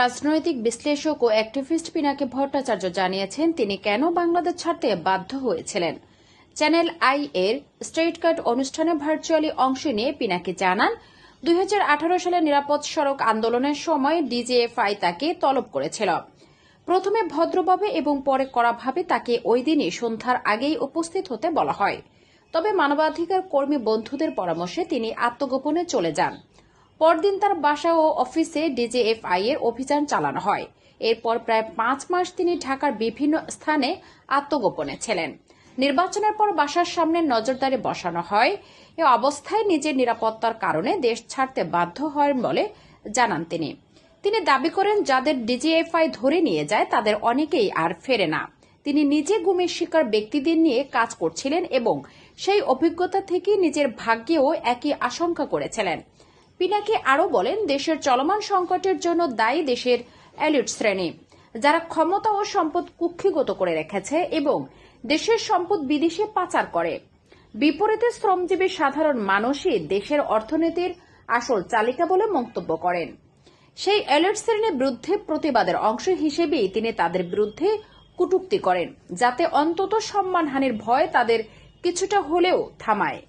রাজনৈতিক বিশ্লেষক ও অ্যাক্টিভিস্ট পিনাকে ভট্টাচার্য জানিয়েছেন, তিনি কেন বাংলাদেশ ছাড়তে বাধ্য হয়েছিলেন। চ্যানেল আই এর স্ট্রেট কাট অনুষ্ঠানে ভার্চুয়ালি অংশ নিয়ে পিনাকি জানান, দুই হাজার আঠারো সালে নিরাপদ সড়ক আন্দোলনের সময় ডিজিএফআই তাকে তলব করেছিল। প্রথমে ভদ্রভাবে এবং পরে কড়াভাবে তাকে ওই দিনই সন্ধ্যার আগেই উপস্থিত হতে বলা হয়। তবে মানবাধিকার কর্মী বন্ধুদের পরামর্শে তিনি আত্মগোপনে চলে যান। পরদিন তার বাসা ও অফিসে ডিজিএফআই এর অভিযান চালানো হয়। এরপর প্রায় পাঁচ মাস তিনি ঢাকার বিভিন্ন স্থানে আত্মগোপনে ছিলেন। নির্বাচনের পর বাসার সামনে নজরদারি বসানো হয়। এ অবস্থায় নিজের নিরাপত্তার কারণে দেশ ছাড়তে বাধ্য হয় বলে জানান তিনি। তিনি দাবি করেন, যাদের ডিজিএফআই ধরে নিয়ে যায়, তাদের অনেকেই আর ফেরে না। তিনি নিজে গুমের শিকার ব্যক্তিদের নিয়ে কাজ করছিলেন এবং সেই অভিজ্ঞতা থেকে নিজের ভাগ্যেও একই আশঙ্কা করেছিলেন। পিনাকি আরও বলেন, দেশের চলমান সংকটের জন্য দায়ী দেশের এলিট শ্রেণি, যারা ক্ষমতা ও সম্পদ কুক্ষিগত করে রেখেছে এবং দেশের সম্পদ বিদেশে পাচার করে। বিপরীতে শ্রমজীবী সাধারণ মানুষই দেশের অর্থনীতির আসল চালিকা বলে মন্তব্য করেন। সেই এলিট শ্রেণির বিরুদ্ধে প্রতিবাদের অংশ হিসেবেই তিনি তাদের বিরুদ্ধে কটূক্তি করেন, যাতে অন্তত সম্মানহানির ভয় তাদের কিছুটা হলেও থামায়।